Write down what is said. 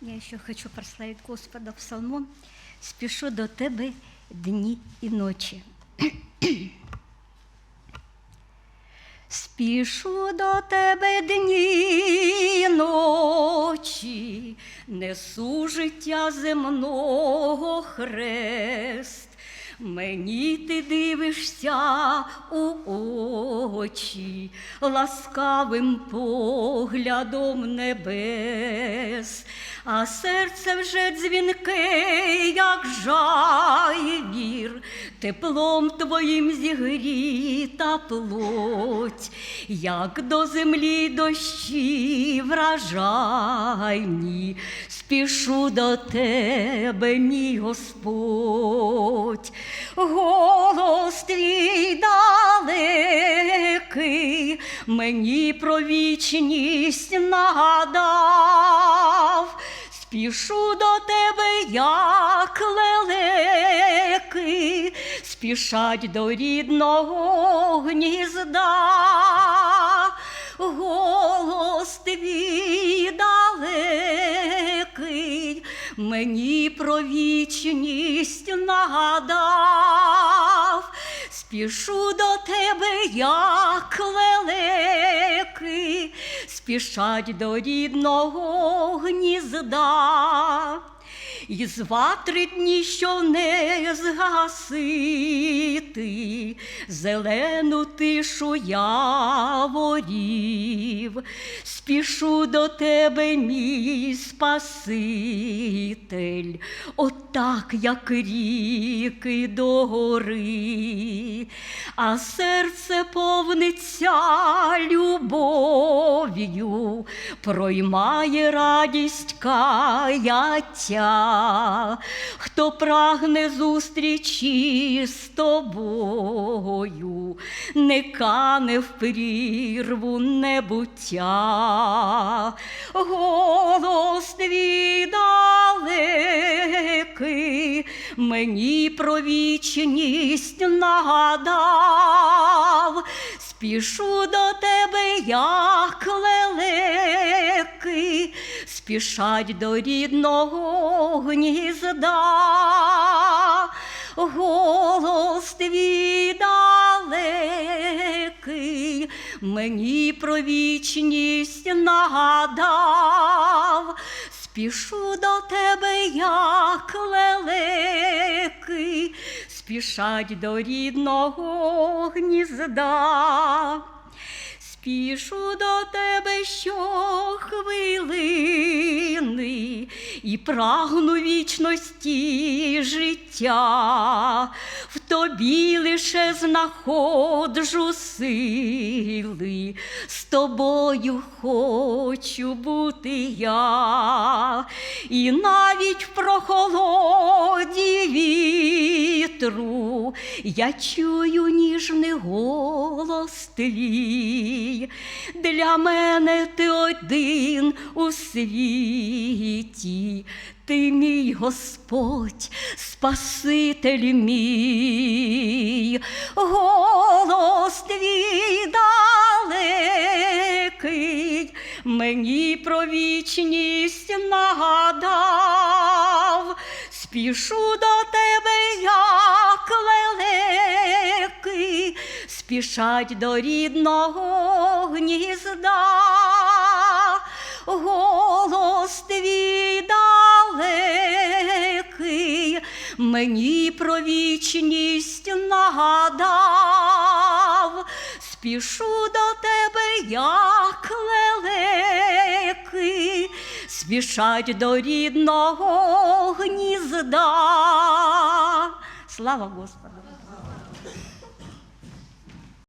Я еще хочу прославить Господа псалмом. Спішу до тебе дні і ночі. Спішу до тебе дні і ночі, несу життя земного хрест. Мені ти дивишся у очі, ласкавим поглядом небес, а серце вже дзвінке, як жайвір, теплом твоїм зігріта плоть, як до землі дощі вражайні, спішу до тебе, мій Господь, голос твій мені про вічність нагадав. Спішу до тебе, як лелеки, спішать до рідного гнізда. Голос твій далекий, мені про вічність нагадав. Спішу до тебе, як лелеки, спішать до рідного гнізда. І два три дні, що не згасити, зелену тишу яворів, спішу до тебе, мій Спаситель, отак, як ріки до гори, а серце повниться любов'ю, проймає радість каяття, хто прагне зустрічі з тобою, не кане в прірву небуття, голос твій далекий, мені про вічність нагадав, спішу до тебе, як лелеки, спішать до рідного гнізда. Голос твій далекий, мені про вічність нагадав, спішу до тебе, як лелеки, спішать до рідного гнізда. Спішу до тебе щохвилини і прагну вічності життя, в тобі лише знаходжу сили, з тобою хочу бути я, і навіть в прохолоді я чую ніжний голос твій. Для мене ти один у світі, ти мій Господь, Спаситель мій, голос твій далекий, мені про вічність нагадав, спішу до тебе, як лелеки, спішать до рідного гнізда. Голос твій далекий, мені про вічність нагадав, спішу до тебе, як лелеки, спішать до рідного гнізда. Слава Господу!